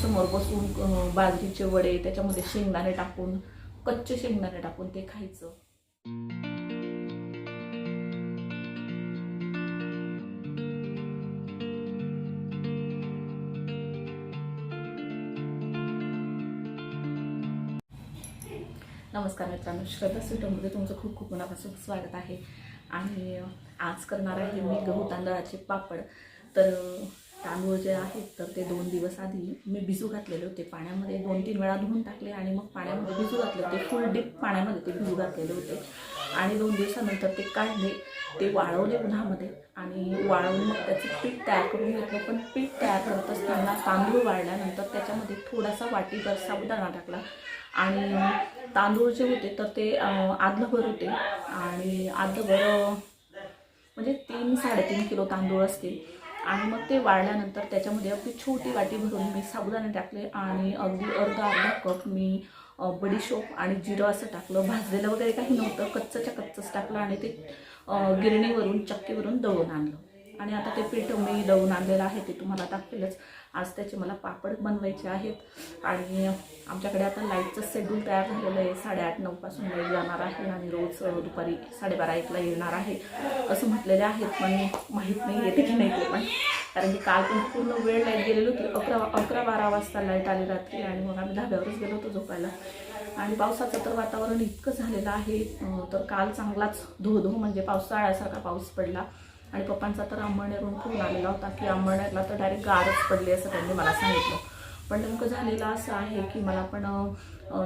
समोर बसून बाजरीचे वडे त्याच्यामध्ये शेंगदाणे टाकून कच्चे शेंगदाणे टाकून ते खायचं. नमस्कार मित्रांनो श्रद्धा स्वीटमध्ये तुमचं खूप खूप मनापासून स्वागत आहे. आणि आज करणार आहे मी गहू तांदळाचे पापड. तर तांदूळ जे आहेत तर ते दोन दिवस आधी मी भिजू घातलेले होते. पाण्यामध्ये दोन तीन वेळा धुवून टाकले आणि मग पाण्यामध्ये भिजू घातले होते. फुल डीप पाण्यामध्ये ते भिजू घातलेले होते. आणि दोन दिवसानंतर ते काढले ते वाळवले उन्हामध्ये आणि वाळवून मग त्याचं पीठ तयार करून घेतलं. पण पीठ तयार करत असताना तांदूळ वाळल्यानंतर त्याच्यामध्ये थोडासा वाटीभर साबुदाणा टाकला आणि तांदूळ जे होते तर ते आदलंभर आदलभर होते. आणि आदलभर म्हणजे तीन साडेतीन किलो तांदूळ असतील. आणि मग ते वाळल्यानंतर त्याच्यामध्ये अगदी छोटी वाटी भरून मी साबुदाणे टाकले आणि अगदी अर्धा अर्धा कप मी बडीशोप आणि जिरं असं टाकलं. भाजलेलं वगैरे काही नव्हतं. कच्चच्या कच्चंच टाकलं आणि ते गिरणीवरून चक्कीवरून दळून आणलं. आणि आता ते पीठ मी दळून आणलेलं आहे ते तुम्हाला दाखवेलच. आज त्याचे मला पापड बनवायचे आहेत. आणि आमच्याकडे आता लाईटचं शेड्यूल तयार झालेलं आहे. साडेआठ नऊपासून लाइट जाणार आहे आणि रोज दुपारी साडेबारा एकला येणार आहे. असं म्हटलेले आहेत पण माहीत नाही येते की नाही ते पण. कारण की काल पण पूर्ण वेळ लाइट गेलेली होती. अकरा अकरा बारा वाजता लाइट आली रात्री आणि मग आम्ही धाब्यावरच गेलो होतो झोपायला. आणि पावसाचं तर वातावरण इतकं झालेलं आहे तर काल चांगलाच धो धो म्हणजे पावसाळ्यासारखा पाऊस पडला. आणि पप्पांचा तर अंबळनेरहून फोन आलेला होता की अंबळनेरला तर डायरेक्ट गारच पडली असं त्यांनी मला सांगितलं. पण नेमकं झालेलं असं आहे की मला पण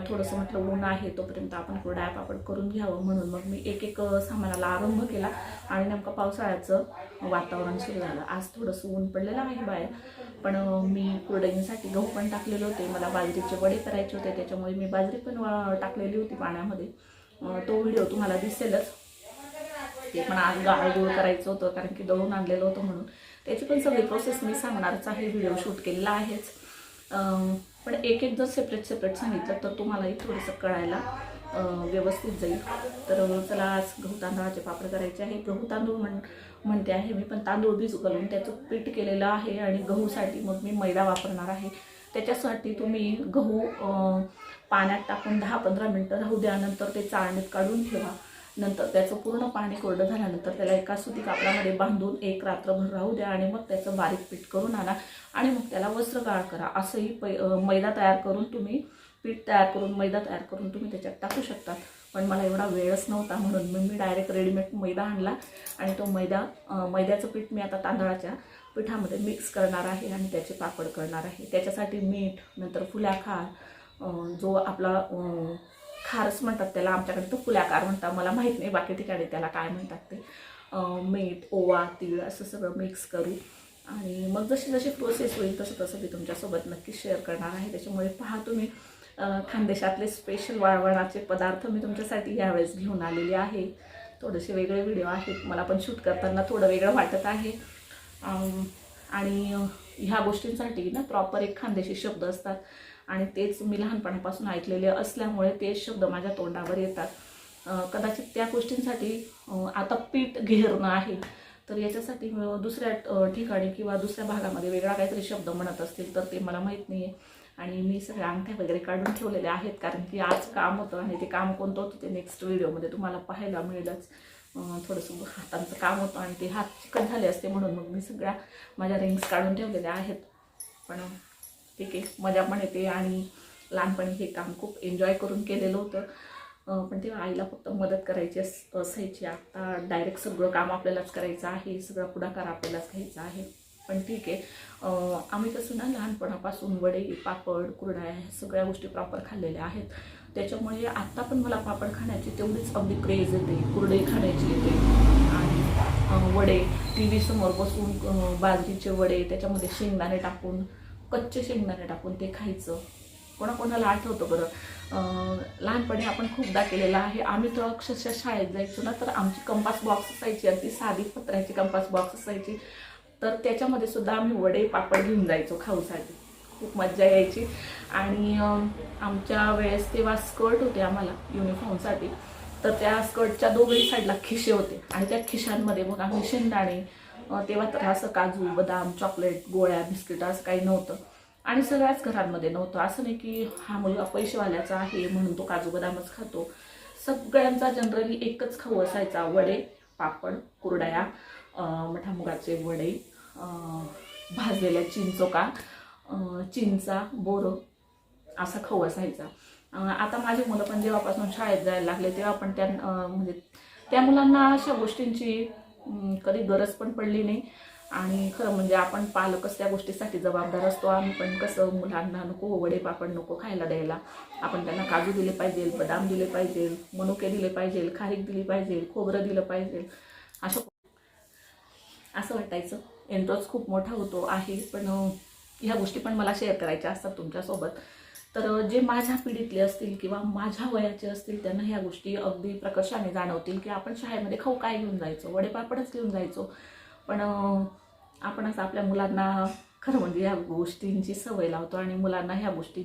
थोडंसं म्हटलं ऊन आहे तोपर्यंत आपण कुरड्या आपण करून घ्यावं म्हणून. मग मी एक एक सामानाला आरंभ केला आणि नेमकं पावसाळ्याचं वातावरण सुरू झालं. आज थोडंसं ऊन पडलेलं आहे बाहेर पण मी कुरडईंसाठी गहू पण टाकलेले होते. मला बाजरीचे वडे करायचे होते त्याच्यामुळे मी बाजरी पण वा- टाकलेली होती पाण्यामध्ये. तो व्हिडिओ तुम्हाला दिसेलच. ते पण आज गाळगुळ करायचं होतं कारण की दळून आणलेलं होतं म्हणून. त्याची पण सगळी प्रोसेस मी सांगणारच आहे. व्हिडिओ शूट केलेला आहेच. पण एक एक जर सेपरेट सेपरेट सांगितलं तर तुम्हालाही थोडंसं कळायला व्यवस्थित जाईल. तर चला आज गहू तांदळाचे पापड करायचे आहे. गहू तांदूळ म्हण म्हणते आहे मी पण तांदूळ भिजू घालून त्याचं पीठ केलेलं आहे आणि गहूसाठी मग मी मैदा वापरणार आहे. त्याच्यासाठी तुम्ही गहू पाण्यात टाकून दहा पंधरा मिनटं राहू द्या. नंतर ते चाळणीत काढून ठेवा. नंतर त्याचं पूर्ण पाणी कोरडं झाल्यानंतर त्याला एका सुती कापडामध्ये बांधून एक रात्रभर राहू द्या आणि मग त्याचं बारीक पीठ करून आणा. आणि मग त्याला वस्त्रगाळ करा. असंही पै मैदा तयार करून तुम्ही पीठ तयार करून मैदा तयार करून तुम्ही त्याच्यात टाकू शकता पण मला एवढा वेळच नव्हता म्हणून मग मी डायरेक्ट रेडीमेड मैदा आणला. आणि तो मैदा मैद्याचं पीठ मी आता तांदळाच्या पिठामध्ये मिक्स करणार आहे आणि त्याचे पापड करणार आहे. त्याच्यासाठी मीठ नंतर फुल्याखार जो आपला खारस खारच म्हणतात त्याला आमच्याकडे तो फुल्याकार म्हणतात. मला माहीत नाही बाकी ठिकाणी त्याला काय म्हणतात ते. मीठ ओवा तीळ असं सगळं मिक्स करू. आणि मग जशी जशी प्रोसेस होईल तसं तसं मी तुमच्यासोबत नक्की शेअर करणार आहे. त्याच्यामुळे पहा तुम्ही खानदेशातले स्पेशल वाळवणाचे पदार्थ मी तुमच्यासाठी यावेळेस घेऊन आलेले आहे. थोडेसे वेगळे व्हिडिओ आहेत. मला पण शूट करताना थोडं वेगळं वाटत आहे. आणि ह्या गोष्टींसाठी ना प्रॉपर एक खानदेशी शब्द असतात. आणि तेच मी लहानपणापासून ऐकलेले असल्यामुळे ते शब्द माझ्या तोंडावर येतात. कदाचित त्या गोष्टींसाठी आता पीठ घेरणं आहे तर याच्यासाठी दुसऱ्या ठिकाणी किंवा दुसऱ्या भागामध्ये वेगळा काहीतरी शब्द म्हणत असतील तर ते मला माहीत नाही आहे आणि मी सगळ्या अंगठ्या वगैरे काढून ठेवलेल्या आहेत कारण की आज काम होतं आणि ते काम कोणतं होतं ते नेक्स्ट व्हिडिओमध्ये तुम्हाला पाहायला मिळेलच. थोडंसं हातांचं काम होतं आणि ते हात चिकट झाले असते म्हणून मग मी सगळ्या माझ्या रिंग्स काढून ठेवलेल्या आहेत. पण ठीक आहे. मजा पण येते आणि लहानपणी हे काम खूप एन्जॉय करून केलेलं होतं. पण तेव्हा आईला फक्त मदत करायची अस- असायची. आता डायरेक्ट सगळं काम आपल्यालाच करायचं आहे. सगळा पुढाकार आपल्यालाच घ्यायचा आहे. पण ठीक आहे. आम्ही कसं ना लहानपणापासून वडे पापड कुरड्या ह्या सगळ्या गोष्टी प्रॉपर खाल्लेल्या आहेत. त्याच्यामुळे आत्ता पण मला पापड खाण्याची तेवढीच अगदी क्रेज येते. कुरडई खाण्याची येते. आणि वडे टी व्ही समोर बसून बाजरीचे वडे त्याच्यामध्ये शेंगदाणे टाकून कच्चे शेंगदाणे टाकून ते खायचं. कोणाकोणाला आठवतं बरं. लहानपणी आपण खूपदा केलेलं आहे. आम्ही तर अक्षरशः शाळेत जायचो ना तर आमची कंपास बॉक्स असायची अगदी साधी पत्र्याची कंपास बॉक्स असायची. तर त्याच्यामध्ये सुद्धा आम्ही वडे पापड घेऊन जायचो खाऊसाठी. खूप मज्जा यायची. आणि आमच्या वेळेस तेव्हा स्कर्ट होते आम्हाला युनिफॉर्मसाठी तर त्या स्कर्टच्या दोघही साईडला खिशे होते. आणि त्या खिशांमध्ये मग आम्ही शेंगदाणे तेव्हा तर असं काजू बदाम चॉकलेट गोळ्या बिस्किट असं काही नव्हतं. आणि सगळ्याच घरांमध्ये नव्हतं. असं नाही की हा मुलगा पैसेवाल्याचा आहे म्हणून तो काजू बदामच खातो. सगळ्यांचा जनरली एकच खाऊ असायचा वडे पापड कुरडया अं, मठामुगाचे वडे भाजलेल्या चिंचोका चिंचा बोरं असा खाऊ असायचा. आता माझी मुलं पण जेव्हापासून शाळेत जायला लागले तेव्हा पण त्या म्हणजे त्या मुलांना अशा गोष्टींची कधी गरज पण पडली नाही. आणि खरं म्हणजे आपण पालकच त्या गोष्टीसाठी जबाबदार असतो. आम्ही पण कसं मुलांना नको वडे पापड नको खायला द्यायला. आपण त्यांना काजू दिले पाहिजे बदाम दिले पाहिजे मनुके दिले पाहिजे खारीक दिली पाहिजे खोबरं दिलं पाहिजे. असं असं वाटायचं. इंटरेस्ट खूप मोठा होतो आहे. पण ह्या गोष्टी पण मला शेअर करायच्या असतात तुमच्यासोबत. तर जे माझ्या पिढीतले असतील किंवा माझ्या वयाचे असतील त्यांना ह्या गोष्टी अगदी प्रकर्षाने जाणवतील की आपण शाळेमध्ये खाऊ काय घेऊन जायचो वडेपापडच घेऊन जायचो. पण आपण असं आपल्या मुलांना खरं म्हणजे ह्या गोष्टींची सवय लावतो आणि मुलांना ह्या गोष्टी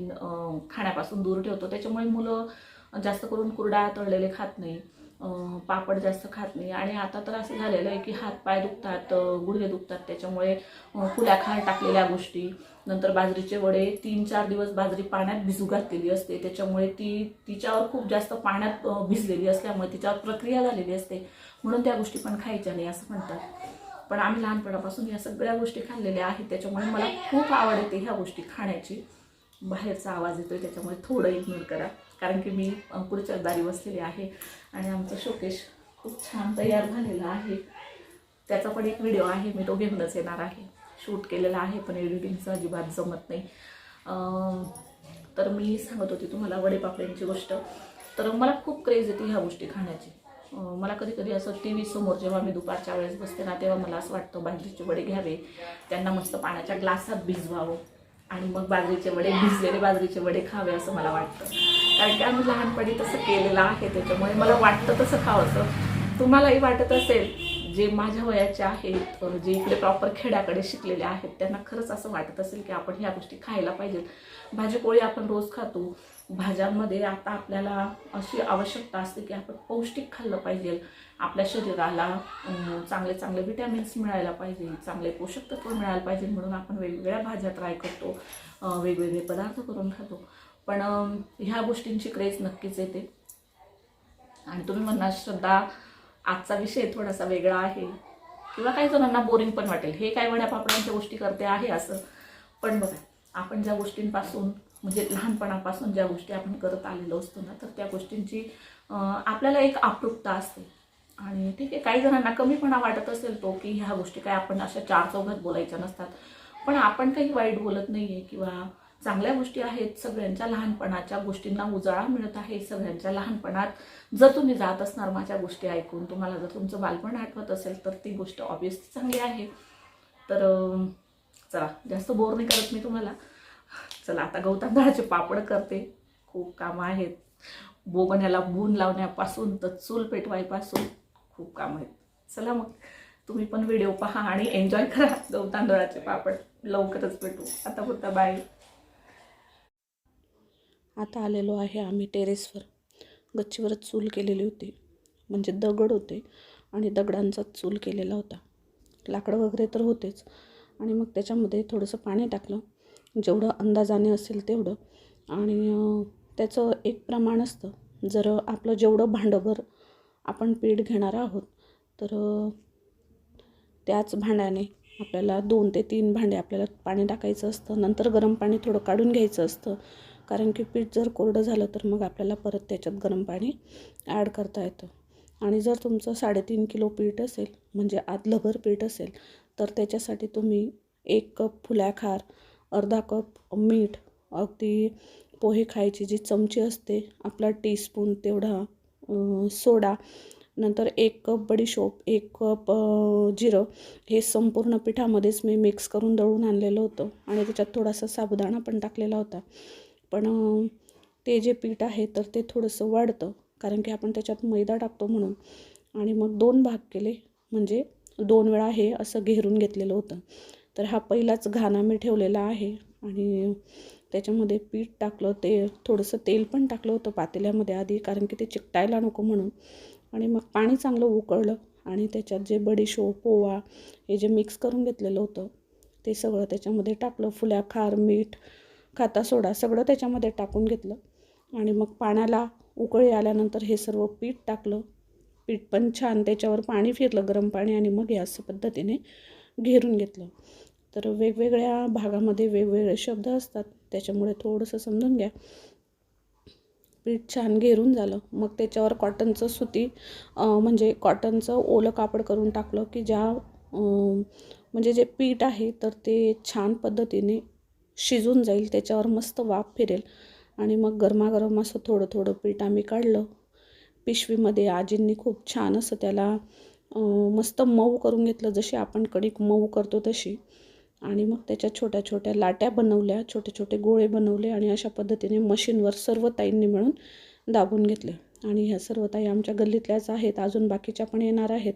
खाण्यापासून दूर ठेवतो. त्याच्यामुळे मुलं जास्त करून कुरडा तळलेले खात नाही. पापड जास्त खात नाही. आणि आता तर असं झालेलं आहे की हात पाय दुखतात गुडघे दुखतात. त्याच्यामुळे अं, फुल्या टाकलेल्या गोष्टी. नंतर बाजरीचे वडे तीन चार दिवस बाजरी पाण्यात भिजू घातलेली असते. त्याच्यामुळे ती तिच्यावर खूप जास्त पाण्यात भिजलेली असल्यामुळे तिच्यावर प्रक्रिया झालेली असते. म्हणून त्या गोष्टी पण खायच्या नाही असं म्हणतात. पण आम्ही लहानपणापासून या सगळ्या गोष्टी खाल्लेल्या आहेत. त्याच्यामुळे मला खूप आवड येते ह्या गोष्टी खाण्याची. बाहेरचा आवाज येतोय त्याच्यामुळे थोडं इग्नोर करा. कारण की मी पुढच्या दारी बसलेली आहे आणि आमचं शोकेश खूप छान तयार झालेला आहे. त्याचा पण एक व्हिडिओ आहे मी तो घेऊनच येणार आहे. शूट केलेला आहे पण एडिटिंगचं अजिबात जमत नाही. तर मी सांगत होती तुम्हाला वडेपापड्यांची गोष्ट. तर मला खूप क्रेज येते ह्या गोष्टी खाण्याची. मला कधी कधी असं टी व्ही समोर जेव्हा मी दुपारच्या वेळेस बसते ना तेव्हा मला असं वाटतं बाजरीचे वडे घ्यावे. त्यांना मस्त पाण्याच्या ग्लासात भिजवावं आणि मग बाजरीचे वडे भिजलेले बाजरीचे वडे खावे असं मला वाटतं. कारण की आम्ही लहानपणी तसं केलेलं आहे त्याच्यामुळे मला वाटतं तसं खावंसं तुम्हालाही वाटत असेल जे माझ्या वयाचे आहेत जे इकडे प्रॉपर खेड्याकडे शिकलेले आहेत त्यांना खरंच असं वाटत असेल की आपण ह्या गोष्टी खायला पाहिजेत. भाजीपोळी आपण रोज खातो. भाज्यांमध्ये आता आपल्याला अशी आवश्यकता असते की आपण पौष्टिक खाल्लं पाहिजे. आपल्या शरीराला चांगले चांगले विटॅमिन्स मिळायला पाहिजे चांगले पोषक तत्व मिळायला पाहिजे म्हणून आपण वेगवेगळ्या भाज्या ट्राय करतो. वेगवेगळे पदार्थ करून खातो. पण ह्या गोष्टींची क्रेज नक्कीच येते. आणि तुम्ही म्हणणार श्रद्धा आजचा विषय थोडासा वेगळा आहे. किंवा काही जणांना बोरिंग पण वाटेल. हे काय वड्यापापड्यांच्या गोष्टी करते आहे असं. पण बघा आपण ज्या गोष्टींपासून म्हणजे लहानपणापासून ज्या गोष्टी आपण करत आलेलो असतो ना तर त्या गोष्टींची आपल्याला एक आपृपता असते. आणि ठीक आहे काही जणांना कमीपणा वाटत असेल तो की ह्या गोष्टी काय आपण अशा चार चौघात बोलायच्या नसतात. पण आपण काही वाईट बोलत नाही आहे किंवा चांगल्या गोष्टी आहेत सगळ्यांच्या लहानपणाच्या गोष्टींना उजाळा मिळत आहे सगळ्यांच्या लहानपणात जर तुम्ही जात असणार माझ्या गोष्टी ऐकून तुम्हाला जर तुमचं बालपण आठवत असेल तर ती गोष्ट ऑब्वियसली चांगली आहे. तर चला जास्त बोर नाही करत मी तुम्हाला. चला आता गौतांदळाचे पापड करते. खूप कामं आहेत. बोबण्याला बून लावण्यापासून तर चूल पेटवायपासून खूप कामं आहेत. चला मग तुम्ही पण व्हिडिओ पहा आणि एन्जॉय करा गौतांदळाचे पापड. लवकरच भेटू. आता पुरता बाय आता आलेलो आहे आम्ही टेरेसवर. गच्चीवरच चूल केलेली होती. म्हणजे दगड होते आणि दगडांचाच चूल केलेला होता. लाकडं वगैरे तर होतेच. आणि मग त्याच्यामध्ये थोडंसं पाणी टाकलं. जेवढं अंदाजाने असेल तेवढं. आणि त्याचं एक प्रमाण असतं. जर आपलं जेवढं भांडंभर आपण पीठ घेणार आहोत तर त्याच भांड्याने आपल्याला दोन ते तीन भांडे आपल्याला पाणी टाकायचं असतं. नंतर गरम पाणी थोडं काढून घ्यायचं असतं. कारण की पीठ जर कोरडं झालं तर मग आपल्याला परत त्याच्यात गरम पाणी ॲड करता येतं. आणि जर तुमचं साडेतीन किलो पीठ असेल म्हणजे आदलंभर पीठ असेल तर त्याच्यासाठी तुम्ही एक कप फुल्याखार अर्धा कप मीठ अगदी पोहे खायची जी चमची असते आपला टीस्पून तेवढा सोडा नंतर एक कप बडीशोप एक कप जिरं हे संपूर्ण पिठामध्येच मी मिक्स करून दळून आणलेलं होतं. आणि त्याच्यात थोडासा साबुदाणा पण टाकलेला होता. पण ते जे पीठ आहे तर ते थोडंसं वाढतं. कारण की आपण त्याच्यात मैदा टाकतो म्हणून. आणि मग दोन भाग केले. म्हणजे दोन वेळा हे असं घेरून घेतलेलं होतं. तर हा पहिलाच घाणा मी ठेवलेला आहे. आणि त्याच्यामध्ये पीठ टाकलं ते थोडंसं तेल पण टाकलं होतं पातेल्यामध्ये आधी कारण की ते चिकटायला नको म्हणून. आणि मग पाणी चांगलं उकळलं. आणि त्याच्यात जे बडीशो पोवा हे जे मिक्स करून घेतलेलं होतं ते सगळं त्याच्यामध्ये टाकलं. फुल्या खार मीठ खाता सोडा सगळं त्याच्यामध्ये टाकून घेतलं. आणि मग पाण्याला उकळी आल्यानंतर हे सर्व पीठ टाकलं. पीठ पण छान त्याच्यावर पाणी फिरलं गरम पाणी आणि मग या असं पद्धतीने घेरून घेतलं. तर वेगवेगळ्या भागामध्ये वेगवेगळे शब्द असतात त्याच्यामुळे थोडंसं समजून घ्या. पीठ छान घेरून झालं. मग त्याच्यावर कॉटनचं सुती म्हणजे कॉटनचं ओलं कापड करून टाकलं की ज्या म्हणजे जे पीठ आहे तर ते छान पद्धतीने शिजून जाईल त्याच्यावर मस्त वाफ फिरेल. आणि मग गरमागरम असं थोडं थोडं पीठ आम्ही काढलं. पिशवीमध्ये आजींनी खूप छान असं त्याला मस्त मऊ करून घेतलं जशी आपण कणिक मऊ करतो तशी. आणि मग त्याच्या छोट्या छोट्या लाट्या बनवल्या छोटे छोटे गोळे बनवले आणि अशा पद्धतीने मशीनवर सर्व ताईंनी मिळून दाबून घेतले. आणि ह्या सर्व ताई आमच्या गल्लीतल्याच आहेत अजून बाकीच्या पण येणार आहेत.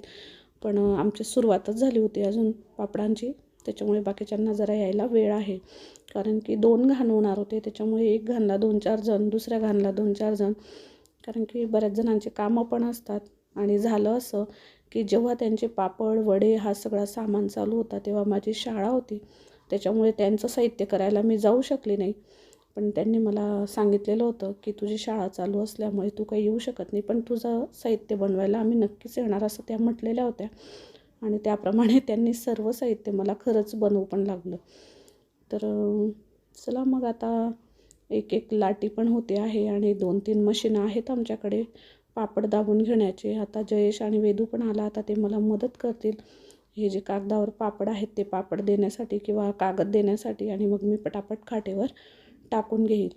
पण आमची सुरुवातच झाली होती अजून पापडांची. त्याच्यामुळे बाकीच्यांना जरा यायला वेळ आहे. कारण की दोन घाण होणार होते त्याच्यामुळे एक घाणला दोन चार जण दुसऱ्या घाणला दोन चार जण. कारण की बऱ्याच जणांचे कामं पण असतात. आणि झालं असं की जेव्हा त्यांचे पापड वडे हा सगळा सामान चालू होता तेव्हा माझी शाळा होती. त्याच्यामुळे त्यांचं साहित्य करायला मी जाऊ शकले नाही. पण त्यांनी मला सांगितलेलं होतं की तुझी शाळा चालू असल्यामुळे तू काही येऊ शकत नाही पण तुझं साहित्य बनवायला आम्ही नक्कीच येणार असं त्या म्हटलेल्या होत्या. आणि त्याप्रमाणे त्यांनी सर्व साहित्य मला खरंच बनवू पण लागलं. तर चला मग आता एक एक लाटी पण होते आहे आणि दोन तीन मशीन आहेत आमच्याकडे पापड दाबून घेण्याचे. आता जयेश आणि वेदू पण आला आता ते मला मदत करतील. हे जे कागदावर पापड आहेत ते पापड देण्यासाठी किंवा कागद देण्यासाठी आणि मग मी पटापट खाटेवर टाकून घेईल.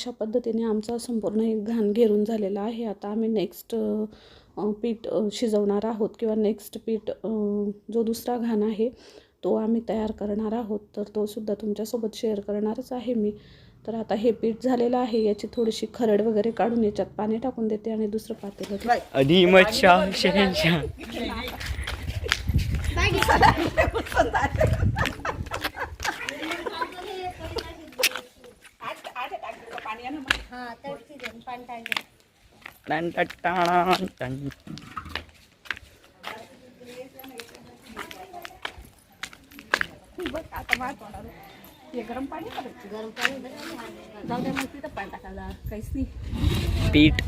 अशा पद्धतीने आमचा संपूर्ण एक घाण घेरून झालेला आहे. आता आम्ही नेक्स्ट पीठ शिजवणार आहोत किंवा नेक्स्ट पीठ जो दुसरा घाण आहे तो आम्ही तयार करणार आहोत. तर तो सुद्धा तुमच्यासोबत शेअर करणारच आहे मी. तर आता हे पीठ झालेलं आहे याची थोडीशी खरड वगैरे काढून याच्यात पाणी टाकून देते आणि दुसरं पातेलं ठेवते. अधिमत शाह शहनशाह हा तर ठीक आहे पाणी टाकलं टन टन टन गरम पाणी गरम पाणी बघा जाऊ द्या मग तिथं पाणी टाकायला काहीच नाही पीठ.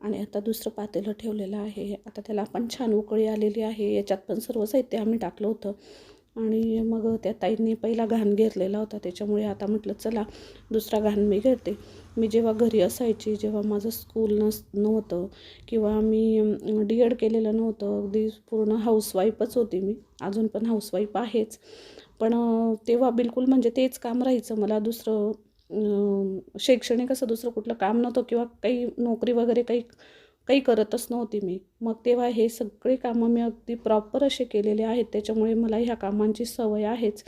आणि आता दुसरं पातेलं ठेवलेलं आहे. आता त्याला पण छान उकळी आलेली आहे. याच्यात पण सर्व साहित्य आम्ही टाकलं होतं. आणि मग त्या ताईंनी पहिला घाण घेतलेला होता. त्याच्यामुळे आता म्हटलं चला दुसरा घाण मी घेते. मी जेव्हा घरी असायची जेव्हा माझं स्कूल नस नव्हतं किंवा मी डी एड केलेलं नव्हतं अगदी पूर्ण हाऊसवाईफच होती मी. अजून पण हाऊसवाईफ आहेच. पण तेव्हा बिलकुल म्हणजे तेच काम राहायचं. मला दुसरं शैक्षणिक असं दुसरं कुठलं काम नव्हतं किंवा काही नोकरी वगैरे काही काही करतच नव्हती मी. मग तेव्हा हे सगळे कामं मी अगदी प्रॉपर असे केलेले आहेत. त्याच्यामुळे मला ह्या कामांची सवय आहेच.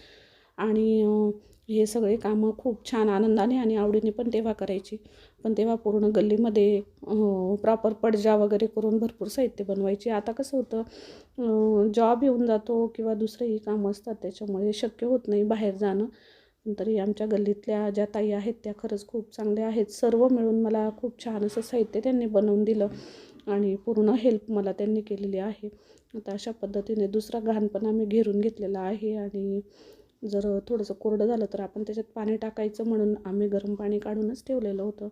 आणि हे सगळे कामं खूप छान आनंदाने आणि आवडीने पण तेव्हा करायची. पण तेव्हा पूर्ण गल्लीमध्ये प्रॉपर पडजा वगैरे करून भरपूर साहित्य बनवायची. आता कसं होतं जॉब येऊन जातो किंवा दुसरेही कामं असतात त्याच्यामुळे शक्य होत नाही बाहेर जाणं. तरी आमच्या गल्लीतल्या ज्या ताई आहेत त्या खरंच खूप चांगल्या आहेत. सर्व मिळून मला खूप छान असं साहित्य त्यांनी बनवून दिलं आणि पूर्ण हेल्प मला त्यांनी केलेली आहे. आता अशा पद्धतीने दुसरा घाण पण आम्ही घेरून घेतलेला आहे आणि जर थोडंसं कोरडं झालं तर आपण त्याच्यात पाणी टाकायचं म्हणून आम्ही गरम पाणी काढूनच ठेवलेलं होतं.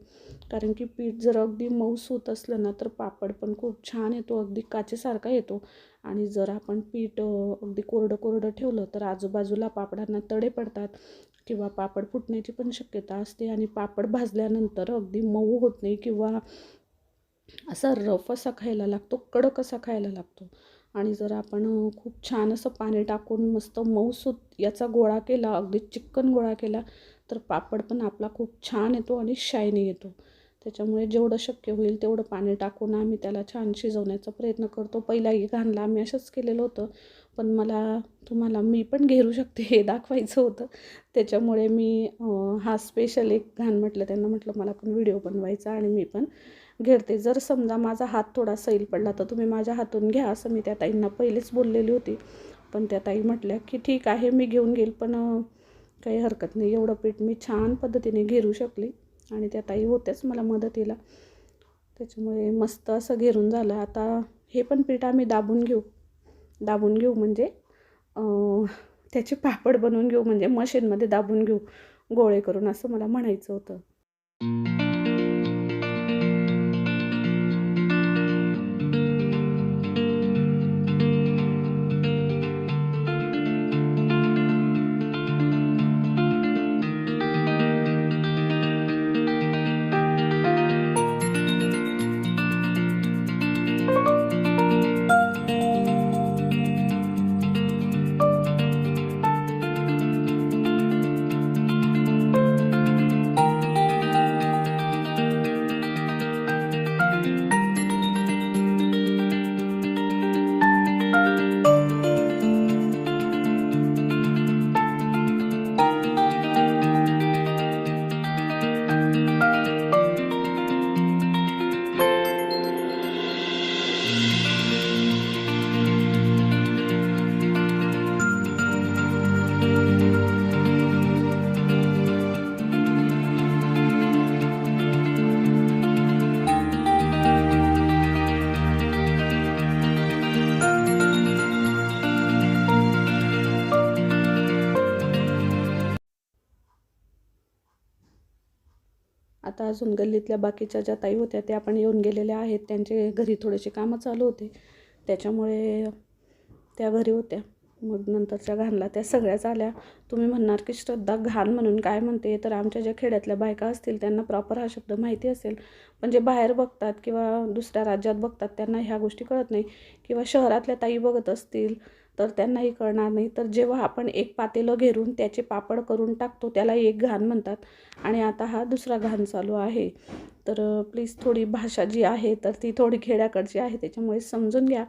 कारण की पीठ जर अगदी मऊस होत असलं ना तर पापड पण खूप छान येतो अगदी काचेसारखा येतो. आणि जर आपण पीठ अगदी कोरडं कोरडं ठेवलं तर आजूबाजूला पापडांना तडे पडतात किंवा पापड फुटण्याची पण शक्यता असते आणि पापड भाजल्यानंतर अगदी मऊ होत नाही किंवा असा रफ असा खायला लागतो कडक असा खायला लागतो. आणि जर आपण खूप छान असं पाणी टाकून मस्त मऊसूत याचा गोळा केला अगदी चिक्कन गोळा केला तर पापड पण आपला खूप छान येतो आणि शायनी येतो. त्याच्यामुळे जेवढं शक्य होईल तेवढं पाणी टाकून आम्ही त्याला छान शिजवण्याचा प्रयत्न करतो. पहिलाही घाणला आम्ही असंच केलेलं होतं. पण मला तुम्हाला मी पण घेरू शकते हे दाखवायचं होतं. त्याच्यामुळे मी हा स्पेशल एक घाण म्हटलं त्यांना म्हटलं मला पण व्हिडिओ बनवायचा आणि मी पण घेरते. जर समजा माझा हात थोडा सैल पडला तर तुम्ही माझ्या हातून घ्या असं मी त्या ताईंना पहिलेच बोललेली होती. पण त्या ताई म्हटल्या की ठीक आहे मी घेऊन घेईल पण काही हरकत नाही. एवढं पीठ मी छान पद्धतीने घेरू शकली आणि त्या ताई होत्याच मला मदतीला. त्याच्यामुळे मस्त असं घेरून झालं. आता हे पण पीठ आम्ही दाबून घेऊ. दाबून घेऊ म्हणजे त्याचे पापड बनवून घेऊ म्हणजे मशीनमध्ये दाबून घेऊ गोळे करून असं मला म्हणायचं होतं. अजून गल्लीतल्या बाकीच्या ज्या ताई होत्या त्या पण येऊन गेलेल्या आहेत. त्यांचे घरी थोडेसे कामं चालू होते. त्याच्यामुळे त्या घरी होत्या. मग नंतरच्या घाणला. त्या सगळ्याच आल्या. तुम्ही म्हणणार की श्रद्धा घाण म्हणून काय म्हणते? तर आमच्या ज्या खेड्यातल्या बायका असतील त्यांना प्रॉपर हा शब्द माहिती असेल. पण जे बाहेर बघतात किंवा दुसऱ्या राज्यात बघतात त्यांना ह्या गोष्टी कळत नाही. किंवा शहरातल्या ताई बघत असतील तर त्यांनाही कळणार नाही तर जेव्हा आपण एक पातेलं घेरून त्याचे पापड करून टाकतो त्याला एक घाण म्हणतात आणि आता हा दुसरा घाण चालू आहे तर प्लीज थोडी भाषा जी आहे तर ती थोडी खेड्याकडची आहे त्याच्यामुळे समजून घ्या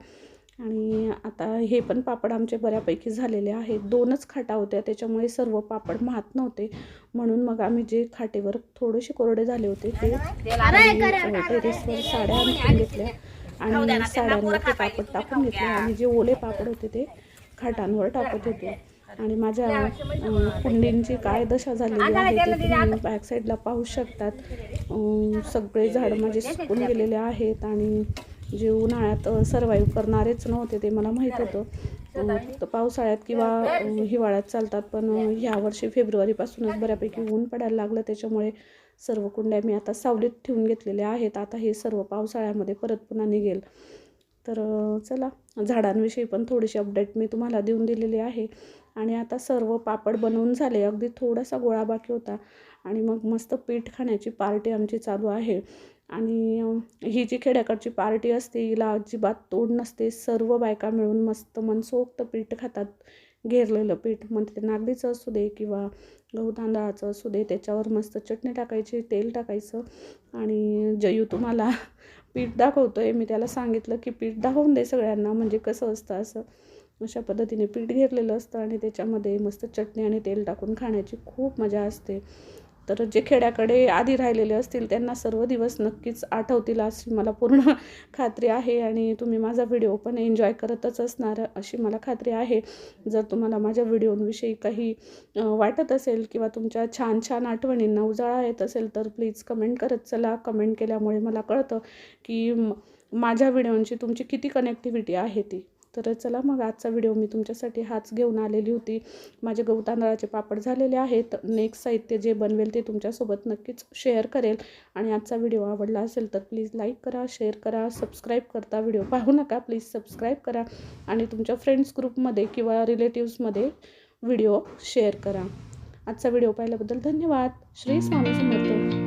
आणि आता हे पण पापड आमचे बऱ्यापैकी झालेले आहेत दोनच खाटा होत्या त्याच्यामुळे सर्व पापड महात नव्हते म्हणून मग आम्ही जे खाटेवर थोडेसे कोरडे झाले होते ते टेरेसवर साड्या घेतल्या आणि साड्यांवर ते पापड टाकून घेतले. आणि जे ओले पापड होते ते खाटांवर टाकत होते. आणि माझ्या कुंडींची काय दशा झालेली आहे ते तुम्ही बॅक साईडला पाहू शकतात. सगळे झाड माझे सुकून गेलेले आहेत आणि जे उन्हाळ्यात सर्वाईव्ह करणारेच नव्हते ते मला माहीत होतं. फक्त पावसाळ्यात किंवा हिवाळ्यात चालतात पण अं, ह्या वर्षी फेब्रुवारीपासूनच बऱ्यापैकी ऊन पडायला लागलं. त्याच्यामुळे सर्व कुंड्या मी आता सावलीत ठेवून घेतलेल्या आहेत. आता हे सर्व पावसाळ्यामध्ये परत पुन्हा निघेल. तर चला झाडांविषयी पण थोडीशी अपडेट मी तुम्हाला देऊन दिलेली आहे. आणि आता सर्व पापड बनवून झाले. अगदी थोडासा गोळा बाकी होता. आणि मग मस्त पीठ खाण्याची पार्टी आमची चालू आहे. आणि ही जी खेड्याकडची पार्टी असते हिला अजिबात तोड नसते. सर्व बायका मिळून मस्त मनसोक्त पीठ खातात. घेरलेलं पीठ मग ते नागलीचं असू दे किंवा गहू तांदळाचं असू दे त्याच्यावर मस्त चटणी टाकायची तेल टाकायचं आणि जयू तुम्हाला पीठ दाखवतो आहे मी त्याला सांगितलं की पीठ दाखवून दे सगळ्यांना म्हणजे कसं असतं असं. अशा पद्धतीने पीठ घेरलेलं असतं आणि त्याच्यामध्ये मस्त चटणी आणि तेल टाकून खाण्याची खूप मजा असते. तर जे खेड्याकडे आधी राहिलेले असतील त्यांना सर्व दिवस नक्कीच आठवतील अशी मला पूर्ण खात्री आहे आणि तुम्ही माझा व्हिडिओ पण एन्जॉय करतच असणार अशी मला खात्री आहे. जर तुम्हाला माझ्या व्हिडिओविषयी काही वाटत असेल किंवा तुमच्या छान छान आठवणींना उजाळा येत असेल तर प्लीज कमेंट करत चला. कमेंट केल्यामुळे मला कळतं की माझ्या व्हिडिओंची तुमची किती कनेक्टिव्हिटी आहे ती. तर चला मग आजचा व्हिडिओ मी तुमच्यासाठी हाच घेऊन आलेली होती. माझे गहू तांदळाचे पापड झालेले आहेत. नेक्स्ट साहित्य जे बनवेल ते तुमच्यासोबत नक्कीच शेअर करेल. आणि आजचा व्हिडिओ आवडला असेल तर प्लीज लाईक करा शेअर करा सबस्क्राईब करता. व्हिडिओ पाहू नका प्लीज सबस्क्राईब करा. आणि तुमच्या फ्रेंड्स ग्रुपमध्ये किंवा रिलेटिव्समध्ये व्हिडिओ शेअर करा. आजचा व्हिडिओ पाहिल्याबद्दल धन्यवाद. श्री स्वामी समर्थ.